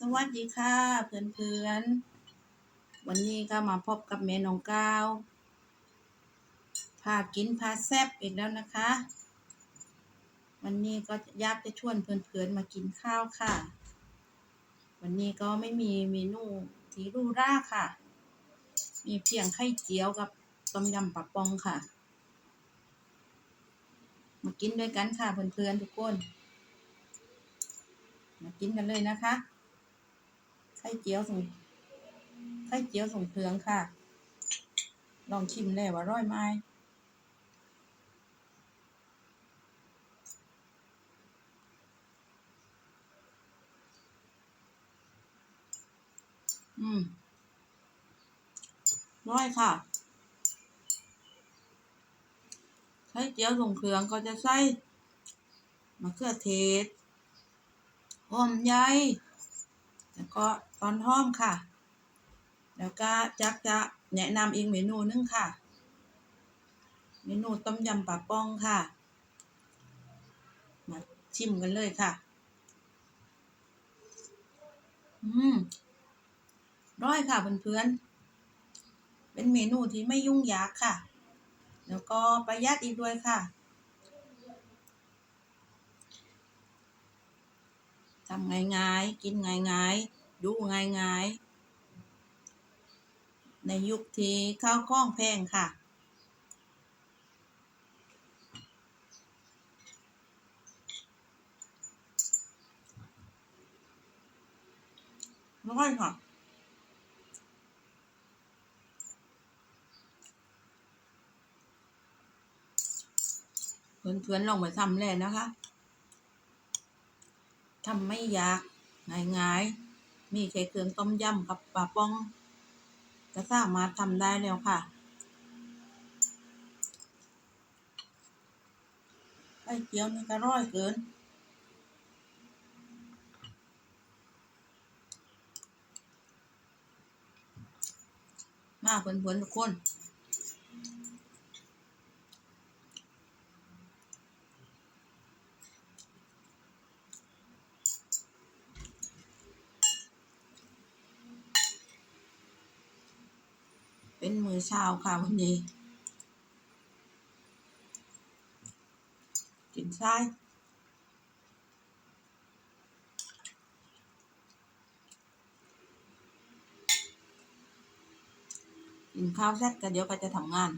สวัสดีค่ะเพื่อนๆ วันนี้ก็มาพบกับเมนองก้าวพากินพาแซบอีกแล้วนะคะ วันนี้ก็ยากจะชวนเพื่อนๆมากินข้าวค่ะ วันนี้ก็ไม่มีเมนูทีรูหราค่ะ มีเพียงไข่เจียวกับต้มยำปลาปองค่ะ มากินด้วยกันค่ะเพื่อนๆทุกคนมากินกันเลยนะคะ ข่เจียวส่งไข่เจียวส่งเครื่องค่ะ ลองชิมแล้วว่าร่อยไหมอืมร่อยค่ะไข่เจียวส่งเครื่องก็จะใส่มะเขือเทศหอมใหญ่แล้วก็ ตอนห้อมค่ะ แล้วก็จักจะแนะนำอีกเมนูนึงค่ะ เมนูต้มยำปลาป้องค่ะ มาชิมกันเลยค่ะ อืมร้อยค่ะเพื่อนๆ เป็นเมนูที่ไม่ยุ่งยากค่ะ แล้วก็ประหยัดอีกด้วยค่ะทำง่ายๆ กินง่ายๆ ดูง่ายๆในยุคที่ข้าวกล้องแพงค่ะ ร้อยค่ะเพื่อนๆลองไปทำเลยนะคะ ทำไม่ยากง่ายๆ มีแค่เครื่องต้มยำกับปลาป้องก็สามารถทำได้แล้วค่ะไข่เจียวนี่ก็ร่อยเกินมาเพื่อนๆทุกคน เป็นมือเช้าค่ะวันนี้ กินไส้กินข้าวเสร็จก็เดี๋ยวก็จะทำงาน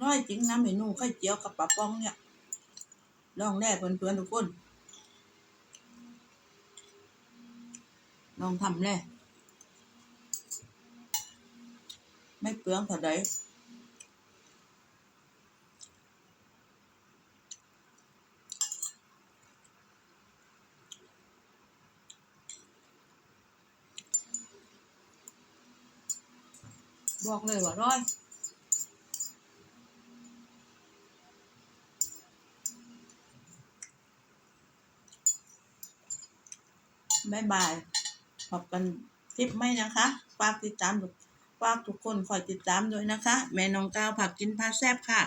ร้อยจริงนะเมนูไข่เจียวกับปลาป้องเนี่ยลองได้เพื่อนๆทุกคน ลองทำเลยไม่เปลืองเท่าใดบอกเลยว่าร้อยบายบาย ขอบกันคลิปไหมนะคะฝากติดตามฝากทุกคนคอยติดตามด้วยนะคะ แม่น้องก้าวผักกินพาแซบค่ะ